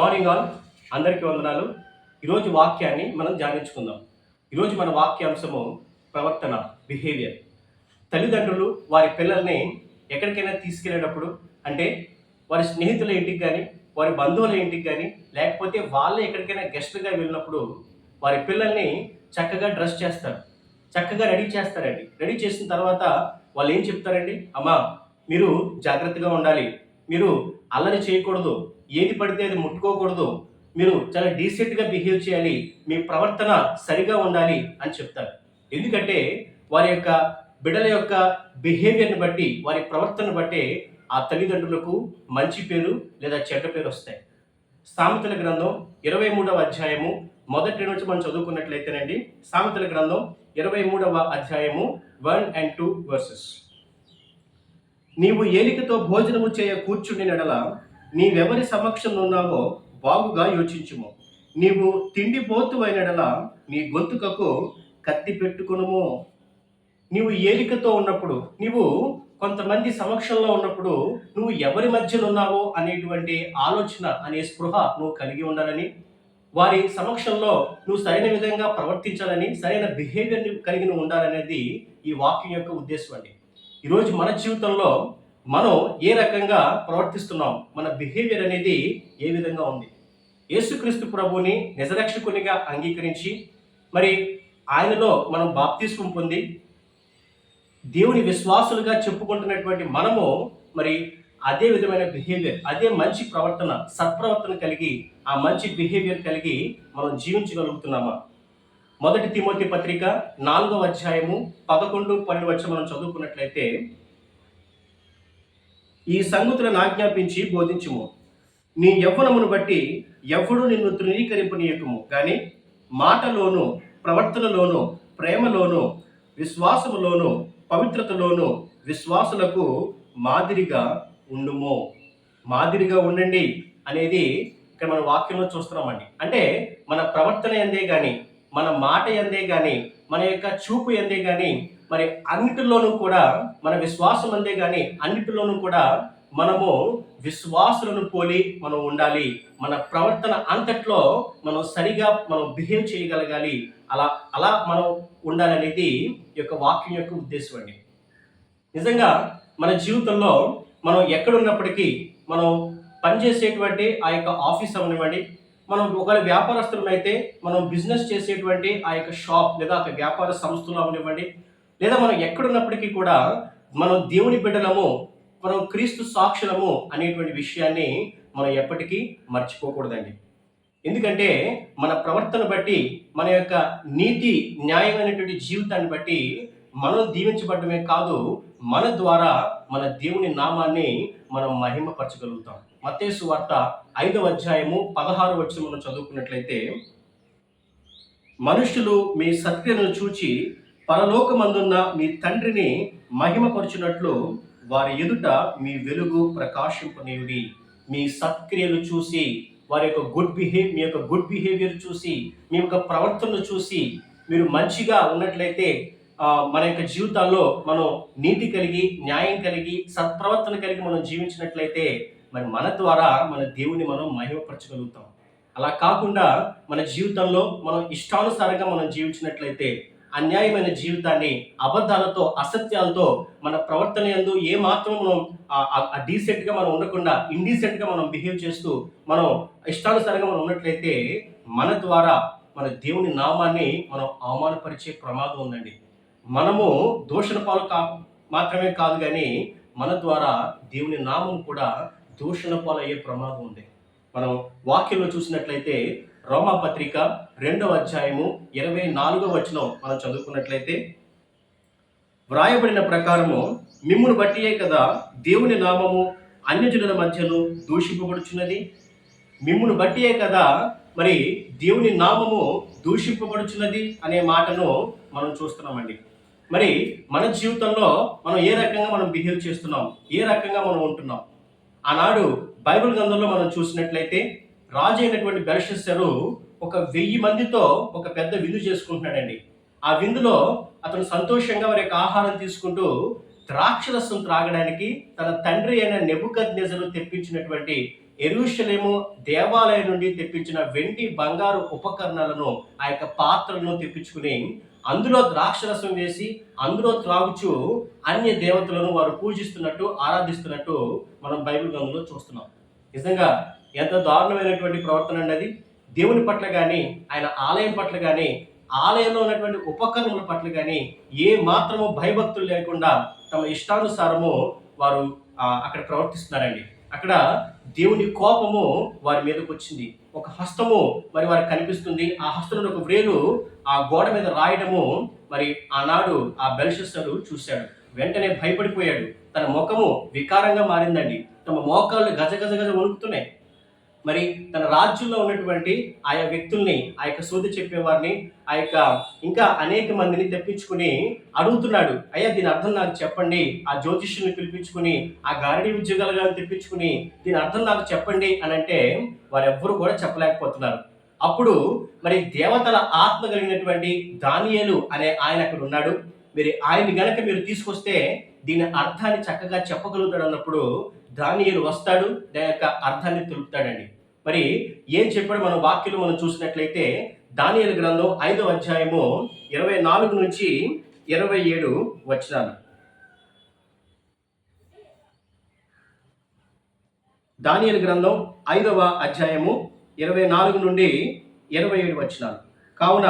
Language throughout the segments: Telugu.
మార్నింగ్ ఆల్ అందరికీ వందనాలు. ఈరోజు వాక్యాన్ని మనం ధ్యానించుకుందాం. ఈరోజు మన వాక్యాంశము ప్రవర్తన బిహేవియర్ తల్లిదండ్రులు వారి పిల్లల్ని ఎక్కడికైనా తీసుకెళ్ళేటప్పుడు అంటే వారి స్నేహితుల ఇంటికి కానీ వారి బంధువుల ఇంటికి కానీ లేకపోతే వాళ్ళే ఎక్కడికైనా గెస్ట్గా వెళ్ళినప్పుడు వారి పిల్లల్ని చక్కగా డ్రెస్ చేస్తారు. చక్కగా రెడీ చేస్తారండి. రెడీ చేసిన తర్వాత వాళ్ళు ఏం చెప్తారండి? అమ్మా మీరు జాగ్రత్తగా ఉండాలి. మీరు అల్లరి చేయకూడదు. ఏది పడితే అది ముట్టుకోకూడదు. మీరు చాలా డీసెంట్గా బిహేవ్ చేయాలి. మీ ప్రవర్తన సరిగా ఉండాలి అని చెప్తారు. ఎందుకంటే వారి యొక్క బిడ్డల యొక్క బిహేవియర్ని బట్టి వారి ప్రవర్తన బట్టి ఆ తల్లిదండ్రులకు మంచి పేరు లేదా చెడ్డ పేరు వస్తాయి. సామెతల గ్రంథం ఇరవై మూడవ అధ్యాయము మొదటి నుంచి మనం చదువుకున్నట్లయితేనండి సామెతల గ్రంథం ఇరవై మూడవ అధ్యాయము వన్ అండ్ టూ వర్సెస్. నీవు ఏలికతో భోజనము చేయ కూర్చుని నెడల నీవెవరి సమక్షంలో ఉన్నావో బాగుగా యోచించుము. నీవు తిండిపోతు అయినడల నీ గొంతుకకు కత్తి పెట్టుకునుము. నీవు ఏలికతో ఉన్నప్పుడు నీవు కొంతమంది సమక్షంలో ఉన్నప్పుడు నువ్వు ఎవరి మధ్యలో ఉన్నావో అనేటువంటి ఆలోచన అనే స్పృహ నువ్వు కలిగి ఉండాలని వారి సమక్షంలో నువ్వు సరైన విధంగా ప్రవర్తించాలని సరైన బిహేవియర్ని కలిగి నువ్వు ఉండాలనేది ఈ వాక్యం యొక్క ఉద్దేశం అండి. ఈరోజు మన జీవితంలో మనం ఏ రకంగా ప్రవర్తిస్తున్నాం మన బిహేవియర్ అనేది ఏ విధంగా ఉంది? యేసుక్రీస్తు ప్రభుని నిజరక్షకునిగా అంగీకరించి మరి ఆయనలో మనం బాప్తిస్వం పొంది దేవుని విశ్వాసులుగా చెప్పుకుంటున్నటువంటి మనము మరి అదే విధమైన బిహేవియర్ అదే మంచి ప్రవర్తన సత్ప్రవర్తన కలిగి ఆ మంచి బిహేవియర్ కలిగి మనం జీవించగలుగుతున్నామా? మొదటి తిమోతి పత్రిక నాలుగవ అధ్యాయము పదకొండు పన్నెండు వచ్చి మనం చదువుకున్నట్లయితే ఈ సంగతులను ఆజ్ఞాపించి బోధించుము. నీ యవ్వనమును బట్టి ఎవడు నిన్ను తృణీకరింపనీయకము. కానీ మాటలోను ప్రవర్తనలోను ప్రేమలోను విశ్వాసములోను పవిత్రతలోను విశ్వాసులకు మాదిరిగా ఉండుము. మాదిరిగా ఉండండి అనేది ఇక్కడ మన వాక్యంలో చూస్తున్నామండి. అంటే మన ప్రవర్తన ఎందే కానీ మన మాట ఎందే కానీ మన యొక్క చూపు ఎందే కానీ మరి అన్నిటిలోనూ కూడా మన విశ్వాసం అందే కానీ అన్నిటిలోనూ కూడా మనము విశ్వాసులను పోలి మనం ఉండాలి. మన ప్రవర్తన అంతట్లో మనం సరిగా మనం బిహేవ్ చేయగలగాలి. అలా అలా మనం ఉండాలనేది ఈ యొక్క వాక్యం యొక్క ఉద్దేశం అండి. నిజంగా మన జీవితంలో మనం ఎక్కడున్నప్పటికీ మనం పనిచేసేటువంటి ఆ యొక్క ఆఫీస్ అవనివ్వండి మనం ఒకవేళ వ్యాపారస్తులం అయితే మనం బిజినెస్ చేసేటువంటి ఆ యొక్క షాప్ లేదా ఒక వ్యాపార సంస్థలు అవనివ్వండి లేదా మనం ఎక్కడున్నప్పటికీ కూడా మనం దేవుని బిడ్డలము మనం క్రీస్తు సాక్షులము అనేటువంటి విషయాన్ని మనం ఎప్పటికీ మర్చిపోకూడదండి. ఎందుకంటే మన ప్రవర్తన బట్టి మన యొక్క నీతి న్యాయమైనటువంటి జీవితాన్ని బట్టి మనం దీవించబడమే కాదు మన ద్వారా మన దేవుని నామాన్ని మనం మహిమపరచగలుగుతాం. మతేసు వార్త ఐదవ అధ్యాయము పదహారు వచ్చి చదువుకున్నట్లయితే మనుషులు మీ సత్క్రియను చూచి పరలోకమందున్న మీ తండ్రిని మహిమపరచునట్లు వారి ఎదుట మీ వెలుగు ప్రకాశింపనేవి మీ సత్క్రియలు చూసి వారి యొక్క గుడ్ బిహేవ్ మీ యొక్క గుడ్ బిహేవియర్ చూసి మీ యొక్క ప్రవర్తనను చూసి మీరు మంచిగా ఉన్నట్లయితే మన యొక్క జీవితాల్లో మనం నీతి కలిగి న్యాయం కలిగి సత్ప్రవర్తన కలిగి మనం జీవించినట్లయితే మరి మన ద్వారా మన దేవుని మనం మహిమపరచగలుగుతాం. అలా కాకుండా మన జీవితంలో మనం ఇష్టానుసారంగా మనం జీవించినట్లయితే అన్యాయమైన జీవితాన్ని అబద్ధాలతో అసత్యాలతో మన ప్రవర్తన యందు ఏ మాత్రం మనం డీసెంట్గా మనం ఉండకుండా ఇండీసెంట్గా మనం బిహేవ్ చేస్తూ మనం ఇష్టానుసారంగా మనం ఉన్నట్లయితే మన ద్వారా మన దేవుని నామాన్ని మనం అవమానపరిచే ప్రమాదం ఉందండి. మనము దూషణ పాలు కా మాత్రమే కాదు కానీ మన ద్వారా దేవుని నామం కూడా దూషణ పాలు అయ్యే ప్రమాదం ఉంది. మనం వాక్యంలో చూసినట్లయితే రోమా పత్రిక రెండవ అధ్యాయము ఇరవై నాలుగవ వచనం మనం చదువుకున్నట్లయితే వ్రాయబడిన ప్రకారము మిమ్మును బట్టియే కదా దేవుని నామము అన్యజనుల మధ్యలో దూషింపబడుచున్నది? మిమ్మును బట్టియే కదా మరి దేవుని నామము దూషింపబడుచున్నది? అనే మాటను మనం చూస్తున్నామండి. మరి మన జీవితంలో మనం ఏ రకంగా మనం బిహేవ్ చేస్తున్నాం? ఏ రకంగా మనం ఉంటున్నాం? ఆనాడు బైబిల్ గ్రంథంలో మనం చూసినట్లయితే రాజు అయినటువంటి బెరషస్సరు ఒక వెయ్యి మందితో ఒక పెద్ద విందు చేసుకుంటున్నాడండి. ఆ విందులో అతను సంతోషంగా వారి యొక్క ఆహారం తీసుకుంటూ ద్రాక్షరసం త్రాగడానికి తన తండ్రి అయిన నెబుకద్ తెప్పించినటువంటి ఎరుషలేము దేవాలయం నుండి తెప్పించిన వెండి బంగారు ఉపకరణాలను ఆ యొక్క పాత్రలను తెప్పించుకుని అందులో ద్రాక్షరసం వేసి అందులో త్రాగుచు అన్య దేవతలను వారు పూజిస్తున్నట్టు ఆరాధిస్తున్నట్టు మనం బైబిల్ గ్రంథంలో చూస్తున్నాం. నిజంగా ఎంత దారుణమైనటువంటి ప్రవర్తన అండి అది దేవుని పట్ల కానీ ఆయన ఆలయం పట్ల కానీ ఆలయంలో ఉన్నటువంటి ఉపకరణముల పట్ల కానీ ఏ మాత్రము భయభక్తులు లేకుండా తమ ఇష్టానుసారము వారు అక్కడ ప్రవర్తిస్తున్నారండి. అక్కడ దేవుని కోపము వారి మీదకు వచ్చింది. ఒక హస్తము మరి వారికి కనిపిస్తుంది. ఆ హస్తంలో ఒక వ్రేలు ఆ గోడ మీద రాయడము మరి ఆనాడు ఆ బెల్షస్సరు చూశాడు. వెంటనే భయపడిపోయాడు. తన ముఖము వికారంగా మారిందండి. తమ మోకాళ్ళు గజ గజ గజ వణుకుతున్నాయి. మరి తన రాజ్యంలో ఉన్నటువంటి ఆయా వ్యక్తుల్ని ఆ యొక్క సోది చెప్పేవారిని ఆ యొక్క ఇంకా అనేక మందిని తెప్పించుకుని అడుగుతున్నాడు. అయ్యా దీని అర్థం నాకు చెప్పండి. ఆ జ్యోతిష్యుని పిలిపించుకుని ఆ గారడీ ఉద్యోగాలు తెప్పించుకుని దీని అర్థం నాకు చెప్పండి అని అంటే వారెవ్వరూ కూడా చెప్పలేకపోతున్నారు. అప్పుడు మరి దేవతల ఆత్మ కలిగినటువంటి దానియలు అనే ఆయన అక్కడ ఉన్నాడు. మీరు ఆయన గనక మీరు తీసుకొస్తే దీని అర్థాన్ని చక్కగా చెప్పగలుగుతాడు అన్నప్పుడు దానియలు వస్తాడు. దాని యొక్క అర్థాన్ని తెలుపుతాడండి. మరి ఏం చెప్పాడు మన వాక్యలు మనం చూసినట్లయితే దానియేలు గ్రంథం ఐదవ అధ్యాయము ఇరవై నాలుగు నుంచి ఇరవై ఏడు వచ్చినాను దానియేలు గ్రంథం ఐదవ అధ్యాయము ఇరవై నాలుగు నుండి ఇరవై ఏడు వచ్చినాను కావున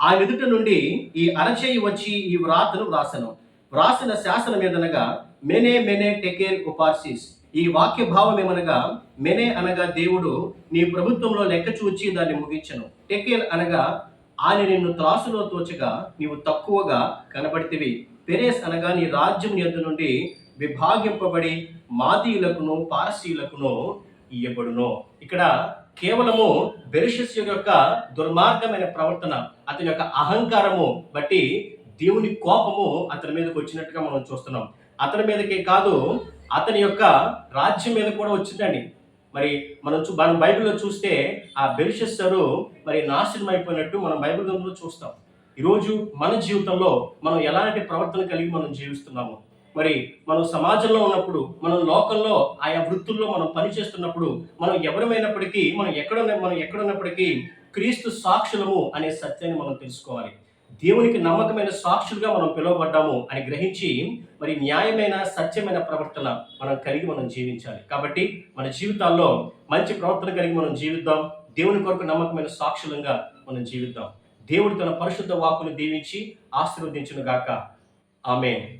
ఆ ఎదుట నుండి ఈ అరచేయి వచ్చి ఈ వ్రాతను వ్రాసను. వ్రాసిన శాసనం ఏదనగా మెనే మెనే టెకేల్ ఉపార్సిస్. ఈ వాక్య భావం ఏమనగా మెనే అనగా దేవుడు నీ ప్రభుత్వంలో లెక్క చూచి దాన్ని ముగించను. టెకేల్ అనగా ఆయన నిన్ను త్రాసులో తోచగా నీవు తక్కువగా కనబడితివి. పెరేస్ అనగా నీ రాజ్యం ఎద్దు నుండి విభాగింపబడి మాదీయులకును పారసీయులకును ఇయ్యబడును. ఇక్కడ కేవలము బెరిషస్ యొక్క దుర్మార్గమైన ప్రవర్తన అతని యొక్క అహంకారము బట్టి దేవుని కోపము అతని మీదకి వచ్చినట్టుగా మనం చూస్తున్నాం. అతని మీదకే కాదు అతని యొక్క రాజ్యం మీద కూడా వచ్చిందండి. మరి మనం చూ మనం బైబిల్లో చూస్తే ఆ బెరిషస్సరు మరి నాశనం అయిపోయినట్టు మనం బైబిల్ గ్రంథంలో చూస్తాం. ఈరోజు మన జీవితంలో మనం ఎలాంటి ప్రవర్తన కలిగి మనం జీవిస్తున్నాము మరి మనం సమాజంలో ఉన్నప్పుడు మనం లోకంలో ఆయా వృత్తుల్లో మనం పనిచేస్తున్నప్పుడు మనం ఎవరమైనప్పటికీ మనం ఎక్కడ మనం ఎక్కడున్నప్పటికీ క్రీస్తు సాక్షులము అనే సత్యాన్ని మనం తెలుసుకోవాలి. దేవునికి నమ్మకమైన సాక్షులుగా మనం పిలువబడ్డాము అని గ్రహించి మరి న్యాయమైన సత్యమైన ప్రవర్తన మనం కలిగి మనం జీవించాలి. కాబట్టి మన జీవితాల్లో మంచి ప్రవర్తన కలిగి మనం జీవిద్దాం. దేవుని కొరకు నమ్మకమైన సాక్షులంగా మనం జీవిద్దాం. దేవుడు తన పరిశుద్ధ వాక్కును దీవించి ఆశీర్వదించును గాక ఆమె